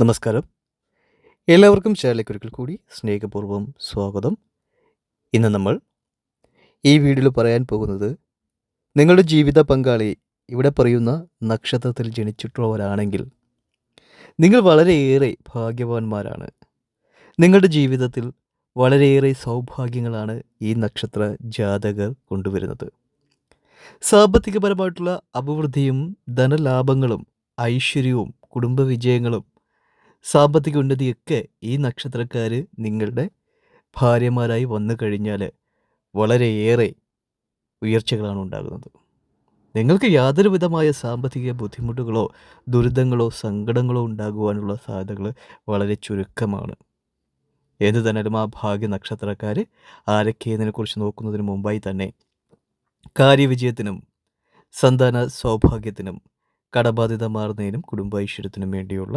നമസ്കാരം. എല്ലാവർക്കും ചാനലിലേക്ക് ഒരിക്കൽ കൂടി സ്നേഹപൂർവം സ്വാഗതം. ഇന്ന് നമ്മൾ ഈ വീഡിയോയിൽ പറയാൻ പോകുന്നത് നിങ്ങളുടെ ജീവിത പങ്കാളി ഇവിടെ പറയുന്ന നക്ഷത്രത്തിൽ ജനിച്ചിട്ടുള്ളവരാണെങ്കിൽ നിങ്ങൾ വളരെയേറെ ഭാഗ്യവാന്മാരാണ്. നിങ്ങളുടെ ജീവിതത്തിൽ വളരെയേറെ സൗഭാഗ്യങ്ങളാണ് ഈ നക്ഷത്ര ജാതകർ കൊണ്ടുവരുന്നത്. സാമ്പത്തികപരമായിട്ടുള്ള അഭിവൃദ്ധിയും ധനലാഭങ്ങളും ഐശ്വര്യവും കുടുംബ വിജയങ്ങളും സാമ്പത്തിക ഉന്നതിയൊക്കെ ഈ നക്ഷത്രക്കാർ നിങ്ങളുടെ ഭാര്യമാരായി വന്നു കഴിഞ്ഞാൽ വളരെയേറെ ഉയർച്ചകളാണ് ഉണ്ടാകുന്നത്. നിങ്ങൾക്ക് യാതൊരു വിധമായ സാമ്പത്തിക ബുദ്ധിമുട്ടുകളോ ദുരിതങ്ങളോ സങ്കടങ്ങളോ ഉണ്ടാകുവാനുള്ള സാധ്യതകൾ വളരെ ചുരുക്കമാണ്. എന്തു തന്നാലും ആ ഭാഗ്യ നക്ഷത്രക്കാർ ആരൊക്കെയെന്നതിനെക്കുറിച്ച് നോക്കുന്നതിന് മുമ്പായി തന്നെ കാര്യവിജയത്തിനും സന്താന സൗഭാഗ്യത്തിനും കടബാധ്യത മാറുന്നതിനും കുടുംബൈശ്വര്യത്തിനും വേണ്ടിയുള്ള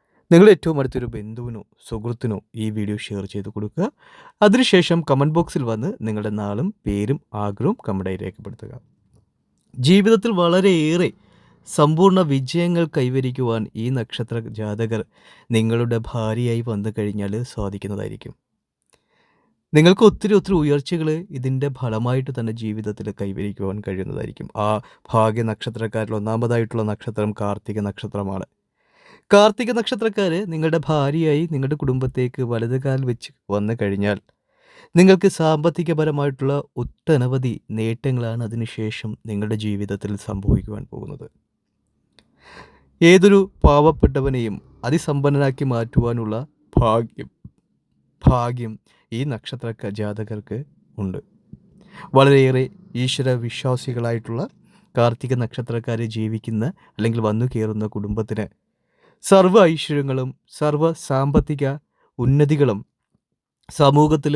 നിങ്ങൾ ഏറ്റവും അടുത്തൊരു ബന്ധുവിനോ സുഹൃത്തിനോ ഈ വീഡിയോ ഷെയർ ചെയ്ത് കൊടുക്കുക. അതിനുശേഷം കമന്റ് ബോക്സിൽ വന്ന് നിങ്ങളുടെ നാളും പേരും ആഗ്രഹവും കമന്റായി രേഖപ്പെടുത്തുക. ജീവിതത്തിൽ വളരെയേറെ സമ്പൂർണ വിജയങ്ങൾ കൈവരിക്കുവാൻ ഈ നക്ഷത്ര ജാതകർ നിങ്ങളുടെ ഭാര്യയായി വന്നു കഴിഞ്ഞാൽ സാധിക്കുന്നതായിരിക്കും. നിങ്ങൾക്ക് ഒത്തിരി ഒത്തിരി ഉയർച്ചകൾ ഇതിന്റെ ഫലമായിട്ട് തന്നെ ജീവിതത്തിൽ കൈവരിക്കുവാൻ കഴിയുന്നതായിരിക്കും. ആ ഭാഗ്യ നക്ഷത്രക്കാരിൽ ഒന്നാമതായിട്ടുള്ള നക്ഷത്രം കാർത്തിക നക്ഷത്രമാണ്. കാർത്തിക നക്ഷത്രക്കാർ നിങ്ങളുടെ ഭാര്യയായി നിങ്ങളുടെ കുടുംബത്തേക്ക് വലതുകാൽ വെച്ച് വന്നു കഴിഞ്ഞാൽ നിങ്ങൾക്ക് സാമ്പത്തികപരമായിട്ടുള്ള ഒട്ടനവധി നേട്ടങ്ങളാണ് അതിനുശേഷം നിങ്ങളുടെ ജീവിതത്തിൽ സംഭവിക്കുവാൻ പോകുന്നത്. ഏതൊരു പാവപ്പെട്ടവനെയും അതിസമ്പന്നനാക്കി മാറ്റുവാനുള്ള ഭാഗ്യം ഭാഗ്യം ഈ നക്ഷത്ര ജാതകർക്ക് ഉണ്ട്. വളരെയേറെ ഈശ്വര വിശ്വാസികളായിട്ടുള്ള കാർത്തിക നക്ഷത്രക്കാരെ ജീവിക്കുന്ന അല്ലെങ്കിൽ വന്നു കയറുന്ന കുടുംബത്തിന് സർവ ഐശ്വര്യങ്ങളും സർവ സാമ്പത്തിക ഉന്നതികളും സമൂഹത്തിൽ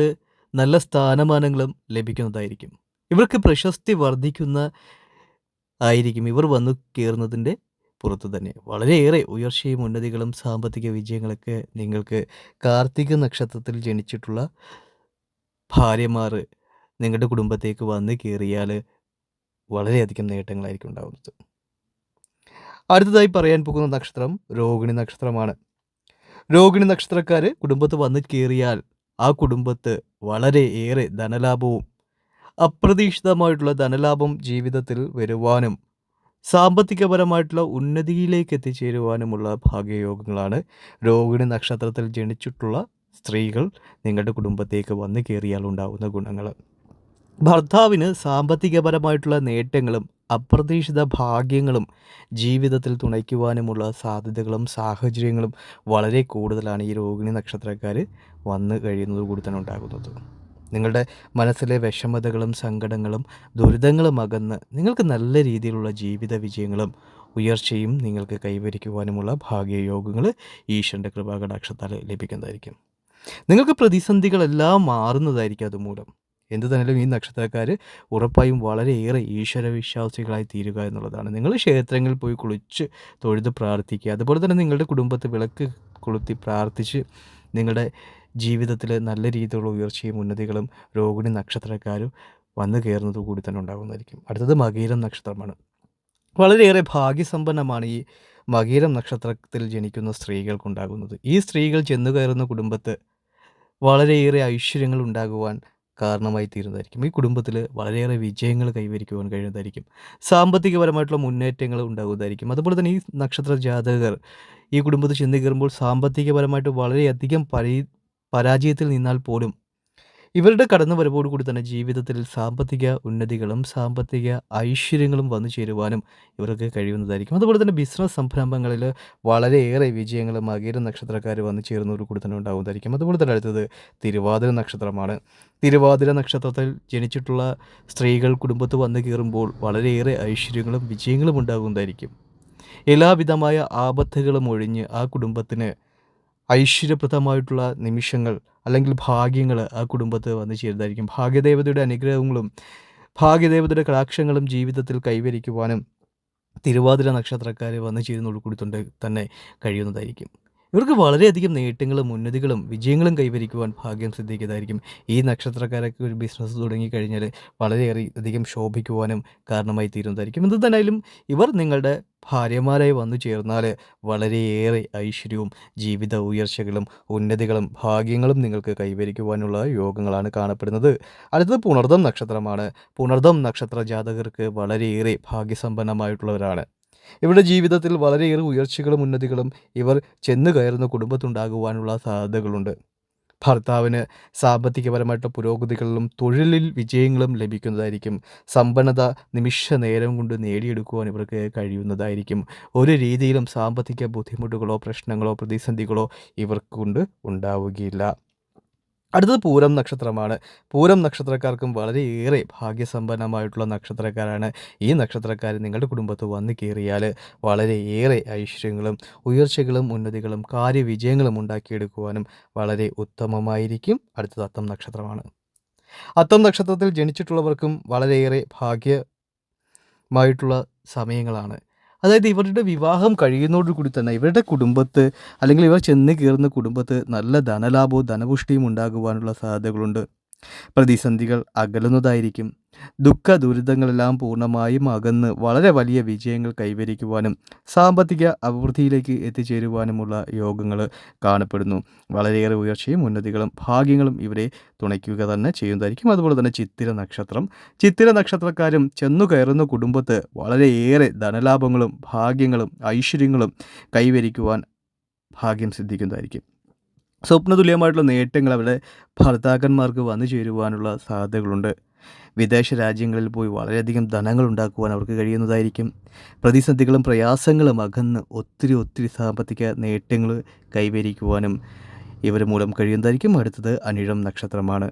നല്ല സ്ഥാനമാനങ്ങളും ലഭിക്കുന്നതായിരിക്കും. ഇവർക്ക് പ്രശസ്തി വർദ്ധിക്കുന്ന ആയിരിക്കും ഇവർ വന്നു കയറുന്നതിന്റെ പുറത്ത് തന്നെ. വളരെയേറെ ഉയർച്ചയും ഉന്നതികളും സാമ്പത്തിക വിജയങ്ങളൊക്കെ നിങ്ങൾക്ക് കാർത്തിക നക്ഷത്രത്തിൽ ജനിച്ചിട്ടുള്ള ഭാര്യമാർ നിങ്ങളുടെ കുടുംബത്തേക്ക് വന്ന് കയറിയാൽ വളരെയധികം നേട്ടങ്ങളായിരിക്കും ഉണ്ടാകുന്നത് അടുത്തതായി പറയാൻ പോകുന്ന നക്ഷത്രം രോഹിണി നക്ഷത്രമാണ്. രോഹിണി നക്ഷത്രക്കാർ കുടുംബത്ത് വന്നു കയറിയാൽ ആ കുടുംബത്ത് വളരെ ഏറെ ധനലാഭവും അപ്രതീക്ഷിതമായിട്ടുള്ള ധനലാഭം ജീവിതത്തിൽ വരുവാനും സാമ്പത്തികപരമായിട്ടുള്ള ഉന്നതിയിലേക്ക് എത്തിച്ചേരുവാനുമുള്ള ഭാഗ്യയോഗങ്ങളാണ് രോഹിണി നക്ഷത്രത്തിൽ ജനിച്ചിട്ടുള്ള സ്ത്രീകൾ നിങ്ങളുടെ കുടുംബത്തേക്ക് വന്നു കയറിയാൽ ഉണ്ടാകുന്ന ഗുണങ്ങൾ ഭർത്താവിന് സാമ്പത്തികപരമായിട്ടുള്ള നേട്ടങ്ങളും അപ്രതീക്ഷിത ഭാഗ്യങ്ങളും ജീവിതത്തിൽ തുണയ്ക്കുവാനുമുള്ള സാധ്യതകളും സാഹചര്യങ്ങളും വളരെ കൂടുതലാണ് ഈ രോഹിണി നക്ഷത്രക്കാർ വന്ന് കഴിയുന്നത് കൂടി തന്നെ ഉണ്ടാകുന്നത്. നിങ്ങളുടെ മനസ്സിലെ വിഷമതകളും സങ്കടങ്ങളും ദുരിതങ്ങളും അകന്ന് നിങ്ങൾക്ക് നല്ല രീതിയിലുള്ള ജീവിത വിജയങ്ങളും ഉയർച്ചയും നിങ്ങൾക്ക് കൈവരിക്കുവാനുമുള്ള ഭാഗ്യയോഗങ്ങൾ ഈശ്വരന്റെ കൃപാകടാക്ഷത്താൽ ലഭിക്കുന്നതായിരിക്കും. നിങ്ങൾക്ക് പ്രതിസന്ധികളെല്ലാം മാറുന്നതായിരിക്കും അതുമൂലം. എന്തു തന്നെയും ഈ നക്ഷത്രക്കാർ ഉറപ്പായും വളരെയേറെ ഈശ്വര വിശ്വാസികളായി തീരുക എന്നുള്ളതാണ്. നിങ്ങൾ ക്ഷേത്രങ്ങളിൽ പോയി കുളിച്ച് തൊഴുത് പ്രാർത്ഥിക്കുക അതുപോലെ തന്നെ നിങ്ങളുടെ കുടുംബത്തെ വിളക്ക് കൊളുത്തി പ്രാർത്ഥിച്ച് നിങ്ങളുടെ ജീവിതത്തിൽ നല്ല രീതിയിലുള്ള ഉയർച്ചയും ഉന്നതികളും രോഹിണി നക്ഷത്രക്കാരും വന്നു കയറുന്നത് കൂടി തന്നെ ഉണ്ടാകുന്നതായിരിക്കും. അടുത്തത് മകീരം നക്ഷത്രമാണ്. വളരെയേറെ ഭാഗ്യസമ്പന്നമാണ് ഈ മകീരം നക്ഷത്രത്തിൽ ജനിക്കുന്ന സ്ത്രീകൾക്കുണ്ടാകുന്നത്. ഈ സ്ത്രീകൾ ചെന്നു കയറുന്ന കുടുംബത്ത് വളരെയേറെ ഐശ്വര്യങ്ങൾ ഉണ്ടാകുവാൻ കാരണമായി തീരുന്നതായിരിക്കും ഈ കുടുംബത്തിൽ വളരെയേറെ വിജയങ്ങൾ കൈവരിക്കുവാൻ കഴിയുന്നതായിരിക്കും. സാമ്പത്തികപരമായിട്ടുള്ള മുന്നേറ്റങ്ങൾ ഉണ്ടാകുന്നതായിരിക്കും. അതുപോലെ തന്നെ ഈ നക്ഷത്ര ജാതകർ ഈ കുടുംബത്തിൽ ചെന്ന് കയറുമ്പോൾ സാമ്പത്തികപരമായിട്ട് വളരെയധികം പരി പരാജയത്തിൽ നിന്നാൽ പോലും ഇവരുടെ കടന്നു വരവോട് കൂടി തന്നെ ജീവിതത്തിൽ സാമ്പത്തിക ഉന്നതികളും സാമ്പത്തിക ഐശ്വര്യങ്ങളും വന്നു ചേരുവാനും ഇവർക്ക് കഴിയുന്നതായിരിക്കും. അതുപോലെ തന്നെ ബിസിനസ് സംരംഭങ്ങളിൽ വളരെയേറെ വിജയങ്ങളും അകീര നക്ഷത്രക്കാർ വന്നു ചേരുന്നവർ കൂടി തന്നെ ഉണ്ടാകുന്നതായിരിക്കും അതുപോലെ തന്നെ അടുത്തത് തിരുവാതിര നക്ഷത്രമാണ്. തിരുവാതിര നക്ഷത്രത്തിൽ ജനിച്ചിട്ടുള്ള സ്ത്രീകൾ കുടുംബത്ത് വന്നു കയറുമ്പോൾ വളരെയേറെ ഐശ്വര്യങ്ങളും വിജയങ്ങളും ഉണ്ടാകുന്നതായിരിക്കും. എല്ലാവിധമായ ആപത്തുകളും ഒഴിഞ്ഞ് ആ കുടുംബത്തിന് ഐശ്വര്യപ്രദമായിട്ടുള്ള നിമിഷങ്ങൾ അല്ലെങ്കിൽ ഭാഗ്യങ്ങൾ ആ കുടുംബത്ത് വന്നു ചേരുന്നതായിരിക്കും. ഭാഗ്യദേവതയുടെ അനുഗ്രഹങ്ങളും ഭാഗ്യദേവതയുടെ കടാക്ഷങ്ങളും ജീവിതത്തിൽ കൈവരിക്കുവാനും തിരുവാതിര നക്ഷത്രക്കാർ വന്നു ചേരുന്നതോടുകൂടി കൊണ്ട് തന്നെ കഴിയുന്നതായിരിക്കും. ഇവർക്ക് വളരെയധികം നേട്ടങ്ങളും ഉന്നതികളും വിജയങ്ങളും കൈവരിക്കുവാൻ ഭാഗ്യം സിദ്ധിക്കുന്നതായിരിക്കും. ഈ നക്ഷത്രക്കാരൊക്കെ ഒരു ബിസിനസ് തുടങ്ങിക്കഴിഞ്ഞാൽ വളരെയേറെ അധികം ശോഭിക്കുവാനും കാരണമായി തീരുന്നതായിരിക്കും. എന്ത് ഇവർ നിങ്ങളുടെ ഭാര്യമാരായി വന്നു ചേർന്നാൽ വളരെയേറെ ഐശ്വര്യവും ജീവിത ഉയർച്ചകളും ഉന്നതികളും ഭാഗ്യങ്ങളും നിങ്ങൾക്ക് കൈവരിക്കുവാനുള്ള യോഗങ്ങളാണ് കാണപ്പെടുന്നത്. അടുത്തത് പുണർദം നക്ഷത്രമാണ്. പുണർദം നക്ഷത്ര ജാതകർക്ക് വളരെയേറെ ഭാഗ്യസമ്പന്നമായിട്ടുള്ളവരാണ്. ഇവരുടെ ജീവിതത്തിൽ വളരെയേറെ ഉയർച്ചകളും ഉന്നതികളും ഇവർ ചെന്നു കയറുന്ന കുടുംബത്തുണ്ടാകുവാനുള്ള സാധ്യതകളുണ്ട്. ഭർത്താവിന് സാമ്പത്തികപരമായിട്ടുള്ള പുരോഗതികളിലും തൊഴിലിൽ വിജയങ്ങളും ലഭിക്കുന്നതായിരിക്കും. സമ്പന്നത നിമിഷ നേരം കൊണ്ട് നേടിയെടുക്കുവാൻ ഇവർക്ക് കഴിയുന്നതായിരിക്കും. ഒരു രീതിയിലും സാമ്പത്തിക ബുദ്ധിമുട്ടുകളോ പ്രശ്നങ്ങളോ പ്രതിസന്ധികളോ ഇവർക്കൊണ്ട് ഉണ്ടാവുകയില്ല. അടുത്തത് പൂരം നക്ഷത്രമാണ്. പൂരം നക്ഷത്രക്കാർക്കും വളരെയേറെ ഭാഗ്യസമ്പന്നമായിട്ടുള്ള നക്ഷത്രക്കാരാണ് ഈ നക്ഷത്രക്കാർ നിങ്ങളുടെ കുടുംബത്ത് വന്നു കയറിയാൽ വളരെയേറെ ഐശ്വര്യങ്ങളും ഉയർച്ചകളും ഉന്നതികളും കാര്യവിജയങ്ങളും ഉണ്ടാക്കിയെടുക്കുവാനും വളരെ ഉത്തമമായിരിക്കും. അടുത്തത് അത്തം നക്ഷത്രമാണ്. അത്തം നക്ഷത്രത്തിൽ ജനിച്ചിട്ടുള്ളവർക്കും വളരെയേറെ ഭാഗ്യമായിട്ടുള്ള സമയങ്ങളാണ്. അതായത് ഇവരുടെ വിവാഹം കഴിയുന്നതോടുകൂടി തന്നെ ഇവരുടെ കുടുംബത്ത് അല്ലെങ്കിൽ ഇവർ ചെന്ന് കയറുന്ന കുടുംബത്ത് നല്ല ധനലാഭവും ധനപുഷ്ടിയും ഉണ്ടാകുവാനുള്ള സാധ്യതകളുണ്ട്. പ്രതിസന്ധികൾ അകലുന്നതായിരിക്കും. ദുഃഖ ദുരിതങ്ങളെല്ലാം പൂർണമായും അകന്ന് വളരെ വലിയ വിജയങ്ങൾ കൈവരിക്കുവാനും സാമ്പത്തിക അഭിവൃദ്ധിയിലേക്ക് എത്തിച്ചേരുവാനുമുള്ള യോഗങ്ങൾ കാണപ്പെടുന്നു. വളരെയേറെ ഉയർച്ചയും ഉന്നതികളും ഭാഗ്യങ്ങളും ഇവരെ തുണയ്ക്കുക തന്നെ ചെയ്യുന്നതായിരിക്കും. അതുപോലെ തന്നെ ചിത്തിര നക്ഷത്രം. ചിത്തിര നക്ഷത്രക്കാരും ചെന്നു കയറുന്ന കുടുംബത്ത് വളരെയേറെ ധനലാഭങ്ങളും ഭാഗ്യങ്ങളും ഐശ്വര്യങ്ങളും കൈവരിക്കുവാൻ ഭാഗ്യം സിദ്ധിക്കുന്നതായിരിക്കും. സ്വപ്നതുല്യമായിട്ടുള്ള നേട്ടങ്ങൾ അവരുടെ ഭർത്താക്കന്മാർക്ക് വന്നു ചേരുവാനുള്ള സാധ്യതകളുണ്ട്. വിദേശ രാജ്യങ്ങളിൽ പോയി വളരെയധികം ധനങ്ങൾ ഉണ്ടാക്കുവാൻ അവർക്ക് കഴിയുന്നതായിരിക്കും. പ്രതിസന്ധികളും പ്രയാസങ്ങളും അകന്ന് ഒത്തിരി ഒത്തിരി സാമ്പത്തിക നേട്ടങ്ങൾ കൈവരിക്കുവാനും ഇവർ മൂലം കഴിയുന്നതായിരിക്കും. അടുത്തത് അനിഴം നക്ഷത്രമാണ്.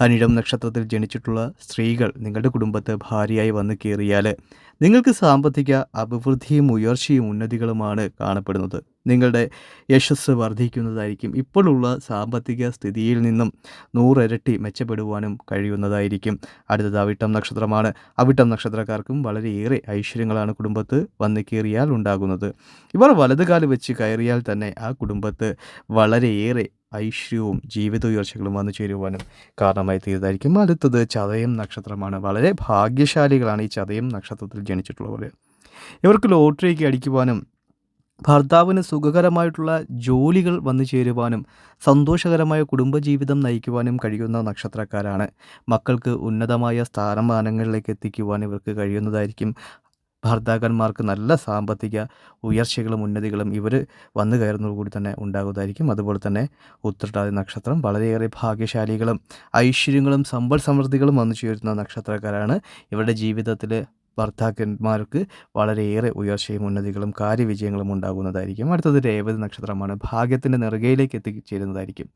അനിഴം നക്ഷത്രത്തിൽ ജനിച്ചിട്ടുള്ള സ്ത്രീകൾ നിങ്ങളുടെ കുടുംബത്തെ ഭാര്യയായി വന്നു കയറിയാൽ നിങ്ങൾക്ക് സാമ്പത്തിക അഭിവൃദ്ധിയും ഉയർച്ചയും ഉന്നതികളുമാണ് കാണപ്പെടുന്നത്. നിങ്ങളുടെ യശസ് വർദ്ധിക്കുന്നതായിരിക്കും. ഇപ്പോഴുള്ള സാമ്പത്തിക സ്ഥിതിയിൽ നിന്നും നൂറിരട്ടി മെച്ചപ്പെടുവാനും കഴിയുന്നതായിരിക്കും. അടുത്തത് അവിട്ടം നക്ഷത്രമാണ്. അവിട്ടം നക്ഷത്രക്കാർക്കും വളരെയേറെ ഐശ്വര്യങ്ങളാണ് കുടുംബത്ത് വന്നു കയറിയാൽ ഉണ്ടാകുന്നത്. ഇവർ വലതുകാൽ വെച്ച് കയറിയാൽ തന്നെ ആ കുടുംബത്ത് വളരെയേറെ ഐശ്വര്യവും ജീവിത ഉയർച്ചകളും വന്നു ചേരുവാനും കാരണമായി തീരുന്നതായിരിക്കും. അടുത്തത് ചതയം നക്ഷത്രമാണ്. വളരെ ഭാഗ്യശാലികളാണ് ഈ ചതയം നക്ഷത്രത്തിൽ ജനിച്ചിട്ടുള്ളവർ. ഇവർക്ക് ലോട്ടറിക്ക് അടിക്കുവാനും ഭർത്താവിന് സുഖകരമായിട്ടുള്ള ജോലികൾ വന്നു ചേരുവാനും സന്തോഷകരമായ കുടുംബജീവിതം നയിക്കുവാനും കഴിയുന്ന നക്ഷത്രക്കാരാണ്. മക്കൾക്ക് ഉന്നതമായ സ്ഥാനമാനങ്ങളിലേക്ക് എത്തിക്കുവാൻ ഇവർക്ക് കഴിയുന്നതായിരിക്കും. ഭർത്താക്കന്മാർക്ക് നല്ല സാമ്പത്തിക ഉയർച്ചകളും ഉന്നതികളും ഇവർ വന്നു കയറുന്നതോടുകൂടി തന്നെ ഉണ്ടാകുന്നതായിരിക്കും. അതുപോലെ തന്നെ ഉത്രട്ടാതി നക്ഷത്രം വളരെയേറെ ഭാഗ്യശാലികളും ഐശ്വര്യങ്ങളും സമ്പൽ സമൃദ്ധികളും വന്നു ചേരുന്ന നക്ഷത്രക്കാരാണ്. ഇവരുടെ ജീവിതത്തിൽ ഭർത്താക്കന്മാർക്ക് വളരെയേറെ ഉയർച്ചയും ഉന്നതികളും കാര്യവിജയങ്ങളും ഉണ്ടാകുന്നതായിരിക്കും. അടുത്തത് രേവതി നക്ഷത്രമാണ്. ഭാഗ്യത്തിന്റെ നെറുകയിലേക്ക് എത്തിച്ചേരുന്നതായിരിക്കും.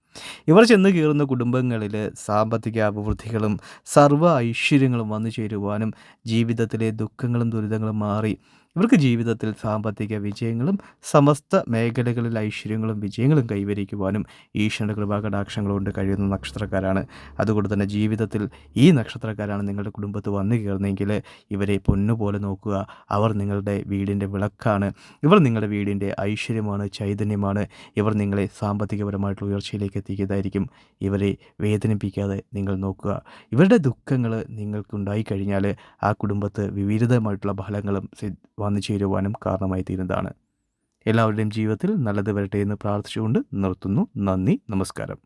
ഇവർ ചെന്ന് കയറുന്ന കുടുംബങ്ങളിൽ സാമ്പത്തിക അഭിവൃദ്ധികളും സർവ ഐശ്വര്യങ്ങളും വന്നു ചേരുവാനും ജീവിതത്തിലെ ദുഃഖങ്ങളും ദുരിതങ്ങളും മാറി ഇവർക്ക് ജീവിതത്തിൽ സാമ്പത്തിക വിജയങ്ങളും സമസ്ത മേഖലകളിൽ ഐശ്വര്യങ്ങളും വിജയങ്ങളും കൈവരിക്കുവാനും ഈശ്വരന്റെ കൃപാകടാക്ഷങ്ങൾ കൊണ്ട് കഴിയുന്ന നക്ഷത്രക്കാരാണ്. അതുകൊണ്ട് തന്നെ ജീവിതത്തിൽ ഈ നക്ഷത്രക്കാരാണ് നിങ്ങളുടെ കുടുംബത്ത് വന്നു കയറുന്നതെങ്കിൽ ഇവരെ പൊന്നുപോലെ നോക്കുക. അവർ നിങ്ങളുടെ വീടിന്റെ വിളക്കാണ്. ഇവർ നിങ്ങളുടെ വീടിന്റെ ഐശ്വര്യമാണ് ചൈതന്യമാണ്. ഇവർ നിങ്ങളെ സാമ്പത്തികപരമായിട്ടുള്ള ഉയർച്ചയിലേക്ക് എത്തിക്കുന്നതായിരിക്കും. ഇവരെ വേദനിപ്പിക്കാതെ നിങ്ങൾ നോക്കുക. ഇവരുടെ ദുഃഖങ്ങൾ നിങ്ങൾക്കുണ്ടായി കഴിഞ്ഞാൽ ആ കുടുംബത്ത് വിവിധമായിട്ടുള്ള ഫലങ്ങളും വന്നു ചേരുവാനും കാരണമായി തീരുന്നതാണ് എല്ലാവരുടെയും ജീവിതത്തിൽ നല്ലത് വരട്ടെ എന്ന് പ്രാർത്ഥിച്ചുകൊണ്ട് നിർത്തുന്നു. നന്ദി. നമസ്കാരം.